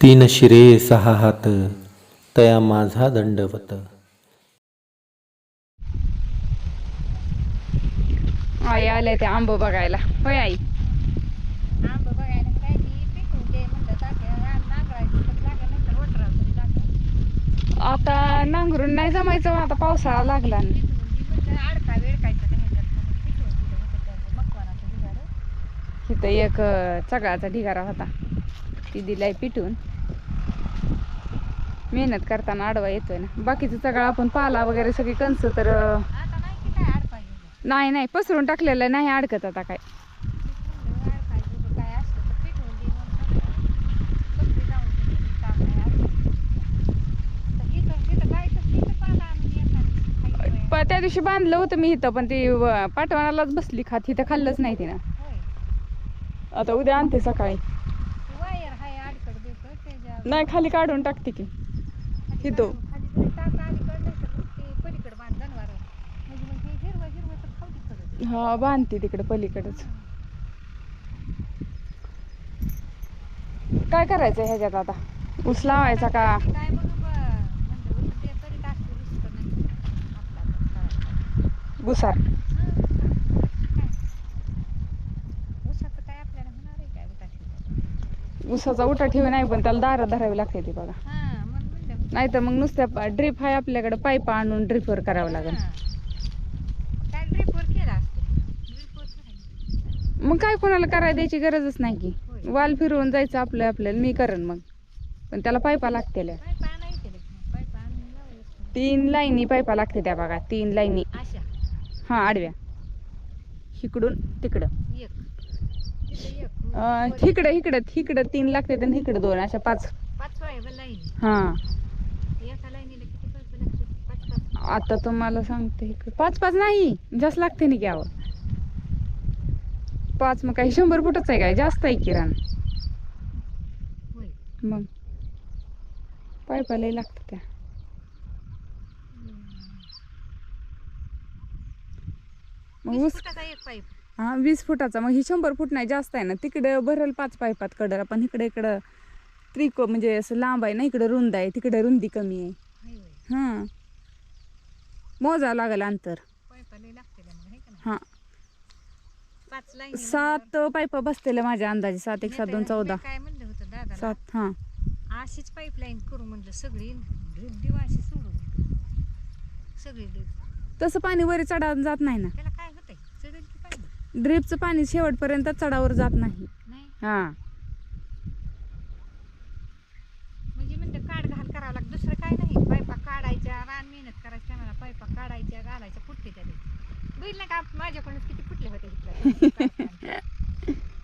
तीन शिरे सहा हात तया माझा दंडवत. आई आले ते आंब बघायला. होय आई? आता नांगरून नाही जमायचं आता पावसाळा लागला. इथं एक अं, चगळाचा ढिगारा होता. ती दिलाय पिटून. मेहनत करताना आडवा येतोय ना. बाकीचं सगळं आपण पाला वगैरे सगळी कंस तर आता नाही नाही पसरून टाकलेलं नाही अडकत आता काय. असतं जाऊन इथं काय पाला त्या दिवशी बांधलं होतं मी इथं पण ती पाठवणालाच बसली खात. इथं खाल्लंच नाही तिनं. आता उद्या आणते सकाळी ती वायर हाय अडकड बिडकड त्याच्या नाही खाली काढून टाकते की. इथं. म्हणजे. हा बांधते तिकडे पलीकडेच. काय करायचं ह्याच्यात आता? ऊस लावायचा का? ते काय म्हणून ब- म्हणलं होतं ते तरी टाकते रिस्क नाही. आपला आपला करायचा. गुसार हं. काय? ऊसाचं काय आपल्याला होणार आहे काय उठाशी? ऊसाचा उठा ठेवी नाही पण त्याला दारं धरावी लागते ती बघा. हां, म्हणलं. नाहीतर मग नुसत्या ड्रीप आहे आपल्याकडे पाईप आणून ड्रीपवर करावं लागेल. मग काय कोणाला करायला द्यायची गरजच नाही की. वाल फिरवून जायचं आपलं आपल्याला मी करण मग. पण त्याला पायपा लागतील. तीन लाईनी पायपा लागते त्या बघा तीन लाईनी. हा आडव्या. इकडून तिकडं. इकडं इकडं इकडं तीन लागते आणि इकडं दोन अशा पाच. हा. आता तुम्हाला सांगते इकडं पाच पाच नाही. जास्त लागते ना घ्यावं पाच मग काही शंभर फुटच आहे काय? जास्त आहे किराण. मग. पायपा लय लागतं त्या. मग पाईप. हा वीस फुटाचा. मग ही शंभर फूट नाही जास्त आहे ना. तिकडं भरल पाच पायपात कडर पण इकडे इकडं त्रिको म्हणजे असं लांब आहे ना इकडं रुंद आहे. तिकडे रुंदी कमी आहे. हां. मोजावं लागेल अंतर. हे. सात पायपा बसतेल्या माझ्या अंदाजे. सात एक सात दोन चौदा. काय म्हणलं होतं दादा सात हां. अशीच पाईपलाईन करू म्हणलं सगळी. ड्रीप दिवा अशी सोडून. सगळी ड्रीप. तसं पाणी वरी चढावून जात नाही ना त्याला काय होतंय चढेल की पाणी ड्रिपचं पाणी शेवटपर्यंत चढावर जात नाही. नाही? हां. म्हणजे म्हणलं काढ घाल करावं लागतं. दुसरं काय नाही. पायपा काढायच्या रान मेहनत करायच्या मला पायपा काढायच्या घालायच्या फुटते त्या का माझ्याकडूनच किती फुटले होते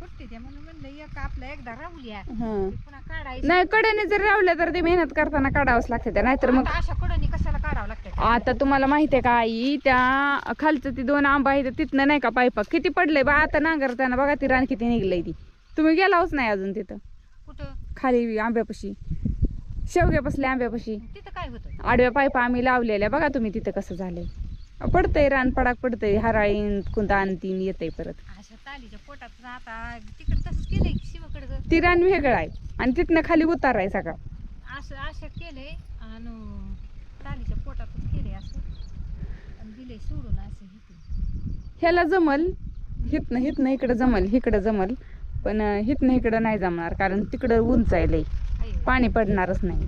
फुटते त्या म्हणून म्हणलं एक आपलं एकदा राहुल्या हां. ते पुन्हा काढायचं. नाही कडेने जर रावल्या तर ते मेहनत करताना काढावंच लागते त्या. नाहीतर मग आता अशा कडनी कशाला काढावं लागतं? आता तुम्हाला माहिती आहे का आई त्या खालचं ती दोन आंबा आहे तिथनं नाही का पायपा? किती पडलंय बा? आता नांगरताना बघा ती रान किती निघलंय ती. तुम्ही गेलाच नाही अजून तिथं? कुठं? खाली आंब्यापाशी. शेवग्या बसल्या आंब्यापाशी. तिथं काय होतं? आडव्या पायपा आम्ही लावलेल्या. बघा तुम्ही तिथं कसं झालंय. पडतंय रान पडाक पडतंय हराळीन कुंता आणतीन येतंय परत. ती रान वेगळं आहे. आणि तिथनं खाली उतार आहे सगळा. असं असं केलंय. आणि तालीच्या पोटातच केलंय असं आणि दिलंय सोडून असं इथे ह्याला जमल. हितनं हितनं इकडं जमल इकडं जमल. पण हितनं इकडं नाही जमणार कारण तिकडं उंच आहे लई. पाणी पडणारच नाही.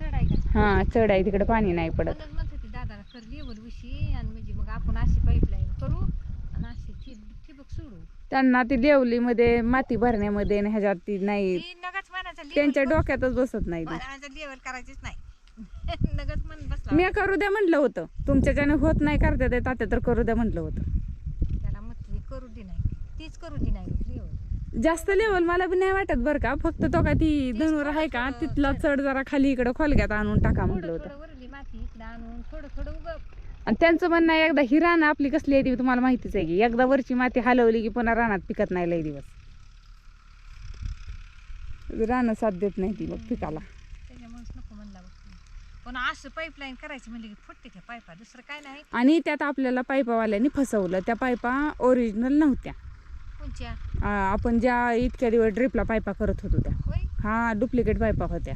चढाय का? हा चढ आहे तिकडे पाणी नाही पडत. म्हणून म्हणत होती दादाला कर लेवल विषयी आणि म्हणजे मग आपण अशी पाईपलाईन करू आणि अशी ठिब- ठिबक सोडू. त्यांना ती देवलीमध्ये माती भरण्यामध्ये आणि ह्याच्यात ती नाही. ती नगच त्यांच्या डोक्यातच बसत नाही ती. लेवल करायचीच नाही. बसला मी करू द्या म्हटलं होतं. तुमच्याच्याने होत नाही करता ते तात्या तर करू द्या म्हटलं होतं. त्याला करू दे नाही. तीच करू दे नाही जास्त लेवल मला बी नाही वाटत बरं का. फक्त तो का ती धनुर आहे का? तिथला चढ जरा खाली इकडं खोलग्यात आणून टाका म्हटलं थोडं होतं. थोडं वरली माती इकडे आणून थोडं थोडं उग आणि त्यांचं म्हणणं आहे एकदा ही रानं आपली कसली आहे ती तुम्हाला माहितीच आहे की. एकदा वरची माती हलवली की पुन्हा रानात पिकत नाही लई दिवस. रानं साथ देत नाही ती मग पिकाला त्याच्यामुळेच नको म्हणला बघ पण असं पाईपलाईन करायची म्हणजे की फुटते त्या पाईपा दुसरं काय नाही. आणि त्यात आपल्याला पाईपावाल्यांनी फसवलं. त्या पाईपा ओरिजिनल नव्हत्या. कोणच्या? आ, आपण ज्या इतक्या दिवस ड्रिपला पाईपा करत होतो त्या. होय? हा डुप्लिकेट पायपा होत्या.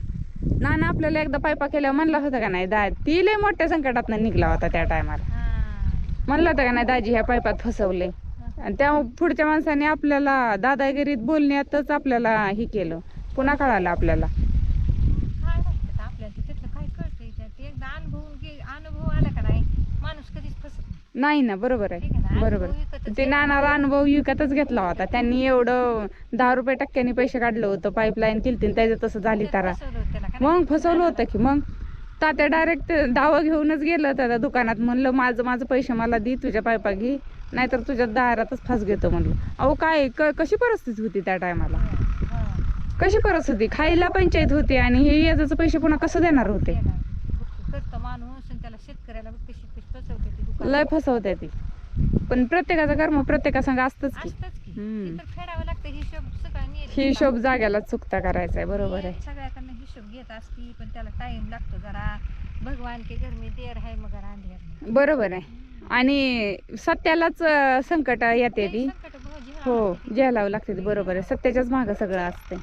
ना ना आपल्याला एकदा पायपा केल्यावर म्हणला होता का नाही दा ती लय मोठ्या संकटात निघला होता त्या टायमाला हा. म्हणलं होतं का नाही दाजी ह्या पायपात फसवले आणि त्या पुढच्या माणसाने आपल्याला दादागिरीत बोलण्यातच आपल्याला हे केलं. पुन्हा कळालं आपल्याला काय माहिती आता आपल्याला ते त्यातलं काय कळतंय त्या- ते एकदा अनुभवून गे अनुभव आला का नाही माणूस कधीच फसत नाही ना बरोबर आहे. बरोबर. ते. नानाला अनुभव विकतच घेतला होता. त्यांनी एवढं दहा रुपये टक्क्यांनी पैसे काढलं होतं. पाईपलाईन केली त्याचं तसं झाली तारा. मग? फसवलं होतं की मग? तात्या डायरेक्ट दावा घेऊनच गेलं त्या दुकानात. म्हणलं माझं माझं पैसे मला दे तुझ्या पायपा घे. नाहीतर तुझ्या दारातच फास घेतो म्हणलं. अहो काय कशी परिस्थिती होती त्या टायमाला? हा, हा. कशी परिस्थिती? खायला पंचायत होती आणि हे याचं पैसे पुन्हा कसं देणार होते येणार. बघ, करतो माणूस आणि त्याला शेतकऱ्याला बघ कशी कशी फसवते ती दुकान लय फसवते ती. पण प्रत्येकाचं कर्म प्रत्येकासंग असतंच की. असतंच की. हम्म. ते तर फेडावं लागतं हिशोब सगळं नीट. हिशोब जाग्याला चुकता करायचा आहे बरोबर आहे. सगळ्याकडनं हिशोब घेत असती पण त्याला टाइम लागतो जरा. भगवान के घर में देर है मगर अंधेर नहीं. बरोबर आहे. आणि सत्यालाच अं, संकट येते ती. लई संकटं भाऊ झेलावं हो लागतं. झेलावं लागते ती बरोबर आहे. सत्याच्याच मागं सगळं असते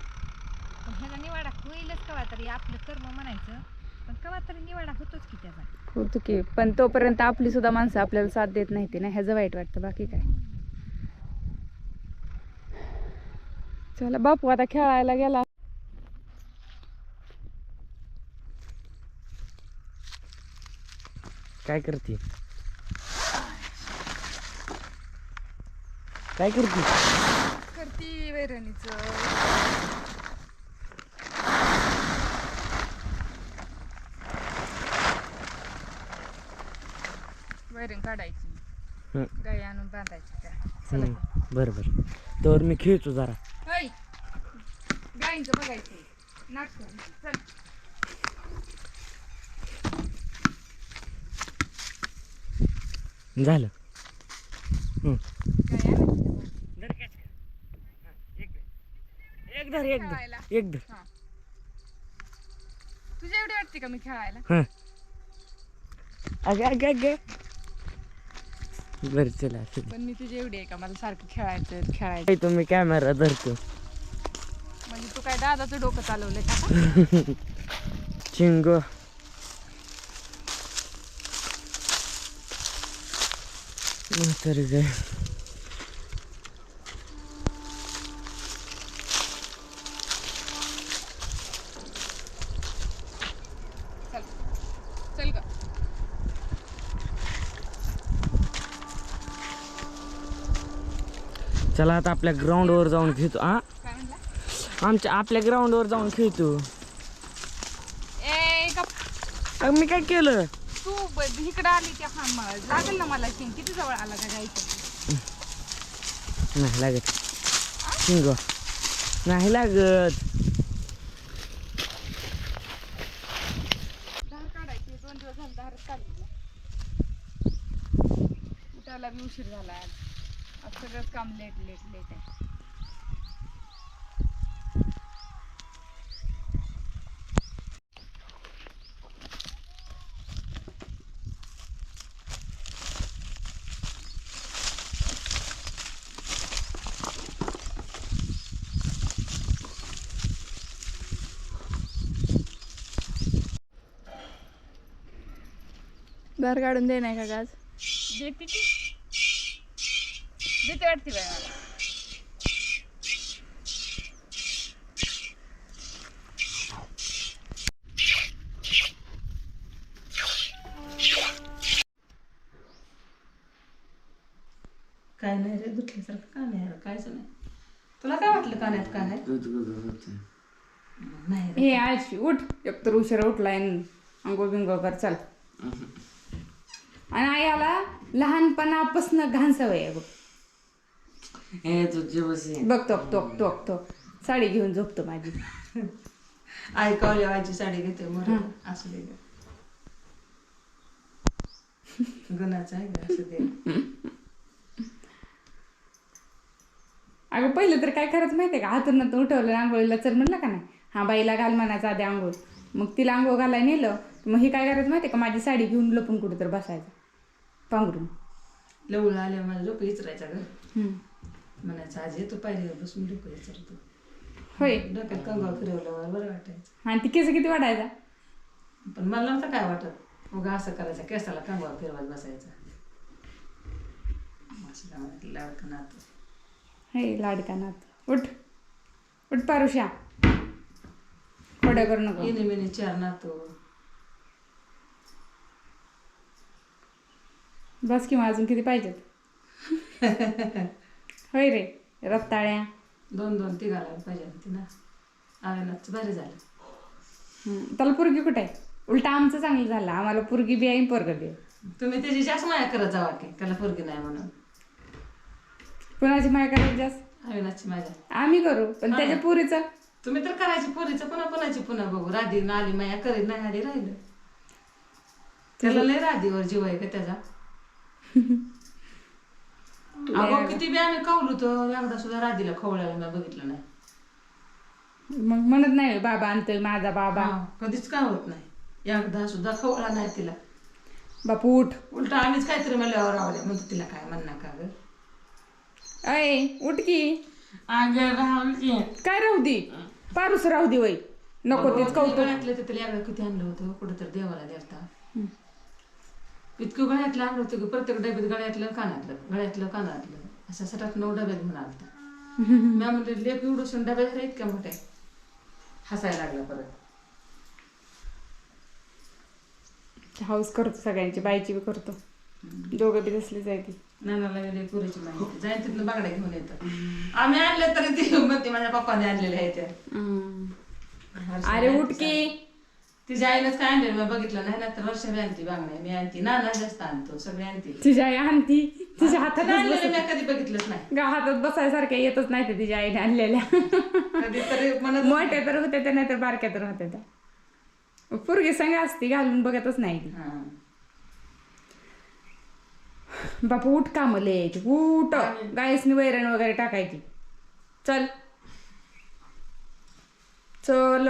पण ह्याचा निवाडा होईलच कवा तरी. आपलं कर्म म्हणायचं. पण कवा तरी निवाडा होतोच की त्याचा. होतो की पण तोपर्यंत आपली सुद्धा माणसं आपल्याला साथ देत नाही ती ना ह्याचं वाईट वाटतं बाकी काय? चला बापू आता खेळायला गेला. काय करते? काय करते? करती वैरणीच. वैरण काढायची. हं. आणून बांधायची त्या. चला. बरं बरं. तर मी खेळतो जरा. होय. गाईंचं बघायचं. नाटक. चल. झालं. आणायची. एक धर एक खेळायला. एक धर. तुझ्या एवढी वाटते का मी खेळायला? अगे अगे अगे. बरं चला असू दे. पण मी तुझी एवढी आहे का? मला सारखं खेळायचं खेळायचं. काय तुम्ही कॅमेरा धरतो. म्हणजे तू काय दादाचं डोकं चालवलंय का? चिंग. तर काय चला आता आपल्या ग्राउंडवर जाऊन खेळतो हा? आमच्या आपल्या ग्राउंडवर जाऊन खेळतो. अगं मी काय केलं? तू इकडं आली की हा लागेल ना मला शिंग. किती जवळ आला का गायचं नाही लागत. शिंग. नाही लागत. उठायला उशीर झाला. सगळंच काम लेट लेट लेट आहे. धार काढून दे नाही का गाज देते ती वाटते मला. काय नाही रे दुखल्यासारखं का नाही रे कायच नाही. तुला काय वाटलं कानात काय आहे नाही रे. हे आळशी उठ. एकतर उशिरा उठलाय अंघोळ बिंगोळ कर चल. आणि आयाला लहानपणापासून घाण सवय आहे बघ. हे तुझे बस बघ साडी घेऊन झोपतो माझी. आई कावली आईची साडी घेते मर असू दे गं. गुणाचं आहे असू दे. अगं पहिलं तर काय करायचं माहितीये का? हातून उठवलं आंघोळीला चल म्हणलं का नाही? हा बाईला घाल म्हणायचं आधी आंघोळ. मग तिला आंघोळ घालायला नेलं. मग हे काय करायचं माहितीये का? माझी साडी घेऊन लपून कुठं तर बसायचं. पांघरून. लवळ आल्या माझं डोकं विचारायचं ग. हम्म. म्हणायचं आज येतो पायरीवर बसून डोकं विचारतो. होय. डोक्यात कंगावा फिरवल्यावर बरं वाटायचं. आणि ती केस किती वाढायचा? पण मला नव्हतं काय वाटत. मग असं करायचं केसाला कंगवा फिरवत बसायचा. लाडकं नातं. हे लाडका नात. उठ. उठ पारुषा. खोड्या करू नको. इनी मिनी चार नातो. बस किंवा अजून किती पाहिजेत? होय रे रत्ताळ्या दोन दोन तिघाला पाहिजे होती ना. आव्यानाच भारी झालं. हम्म, त्याला पुरगी कुठे आहे? उलटा आमचं चांगलं झालं. आम्हाला पुरगी बी आहे पोरग बी आहे. तुम्ही त्याची जास्त माया करत जावा की त्याला पोरगी नाही म्हणून. कुणाची माया करायची जास्त अविनाशची माझ्या आम्ही करू पण त्याच्या पुरीचं? तुम्ही तर करायची पोरीचं पुन्हा पुन्हाची पुन्हा बघू? राधी आली माया करीत नाही आली राहिलं. त्याला लय राधीवर जीव आहे का त्याचा? अगो किती बी आम्ही कवलो तर एकदा सुद्धा राधीला खवळायला मी बघितलं नाही. मग म्हणत नाही बाबा आणतोय माझा बाबा. हा, कधीच काय होत नाही. एकदा सुद्धा खवळा नाही तिला. बापू उठ. उलट आम्हीच काहीतरी म्हणल्यावर आवडल्या म्हणतो तिला काय म्हणणार का ग? अय उठ की. अगं राहुल की काय राहू दे? पारूस राहू दे वय. नको तेच कौतुक. गळ्यातलं तर तिला एकदा किती आणलं होतं. कुठं तर देवाला देता. इतकं गळ्यातलं आणलं होतं की प्रत्येक डब्यात गळ्यातलं कानातलं गळ्यातलं कानातलं. असं सटात नऊ डब्यात म्हणा आलता. मी म्हणले लेप एवढं डब्यात झाल्या इतक्या मोठ्या. हसायला लागला परत. हाऊस करतो सगळ्यांची बाईची बी करतो. दोघं बी तसलीच आहे ती. नानाला गेले पुरीची माहिती जाईन तिथनं बागड्या घेऊन येतात आम्ही आणले तरी ती म्हणते माझ्या पप्पाने आणलेल्या आहे त्या. अरे उठ की तिच्या आईनंच काय आणलेलं मी बघितलं नाही ना तर वर्षा बी आणती बांगड्या मी आणती नाना जास्त आणतो सगळे आणते तिच्या आई आणती तिच्या हातात आणलेलं मी कधी बघितलंच नाही गा हातात बसायसारख्या येतच नाही ते तिच्या आईने आणलेल्या कधीतरी म्हणत मोठ्या तर होत्या त्या नाही तर बारक्या तर होत्या त्या पोरगी संग असती घालून बघतच नाही ती हा. बापू उठ कामले यायची उठ गायसनी वैरण वगैरे टाकायची चल चल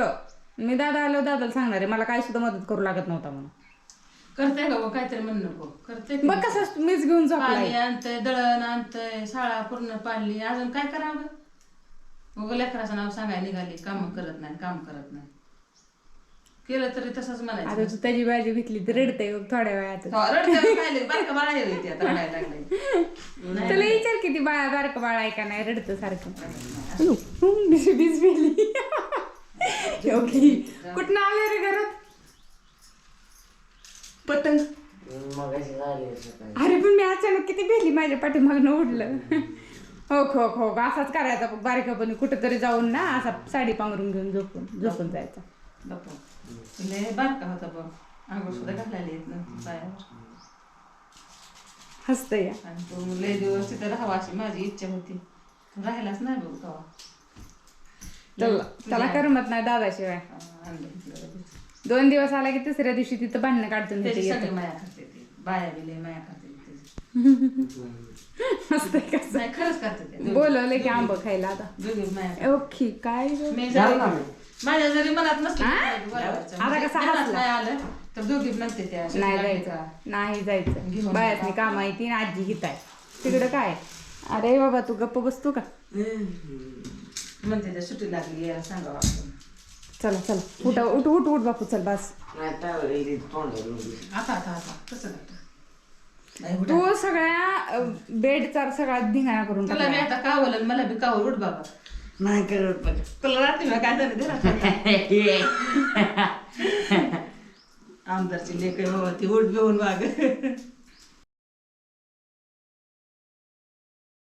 मी दादा आलो दादाला सांगणार आहे मला काय सुद्धा मदत करू लागत नव्हता म्हणून. करते का गं? काहीतरी म्हण नको. करते की. बघ कसं मीच घेऊन झोपलाय. पाणी आणतंय दळण आणतंय शाळा पूर्ण पाडली. अजून काय करावं मग लेकराचं नाव सांगाय निघाली. काम करत नाही काम करत नाही. केलं तरी तसंच म्हणायचं. तू त्याची बाजी घेतली तर रडते थोड्या वेळात हो, रडते पाहिले. बारका बाळा येऊ आता रडायला लागले तुला विचार किती बाळा बारकं बाळ आहे का नाही रडतं सारखं. बीस बीस बिली कुठनं आले रे घरात? पतंग. अरे पण मी अचानक किती भेली माझ्या पाठीमागनं उडलं. हो खो खो असाच करायचा बघ बारीकापणी. कुठेतरी जाऊन ना असा साडी पांघरून घेऊन झोपून झोपून जायचा. बारका होता बघ. सुद्धा घालायला येत हसतं या आणि तो लय दिवस तिथे राहावा अशी माझी इच्छा होती. राहिलाच नाही बघ कवा त्याला त्याला करमत नाही दादाशिवाय. दोन दिवस आला की तिसऱ्या दिवशी तिथं भांडणं काढतो त्याची येते. सगळी माया करते ती. बाया माया करते त्याची. नाही खरंच करते ते. बोलवलं की आंब खायला आता. दोघी माया ओके काय गं? मी जरी माझ्या जरी मनात नसलं हा? आता म्हणजे कसा मनात हसला? नाही आलं तर दोघी म्हणते त्या अशा नाही जायचं. का? नाही जायचं. घेऊन बायातनी काम आहे ती आणि आजी आहे. तिकडं काय? अरे बाबा तू गप्प बसतो का? म्हणते त्या सुट्टी लागली याला सांगावं आपण चला चला. उठ उठ उठ उठ बापू चल बस. नाही टावर तोंड आता आता आता. कसं करता? नाही उठा. तू सगळ्या बेडचा सगळा धिंगाणा करून तुला मी टाकला आता कावलं आणि मला बी कावल. उठ बाबा नाही करत पण तुला रात्री मी काय झालं ते आमदारची लेख ती उठ घेऊन वाग.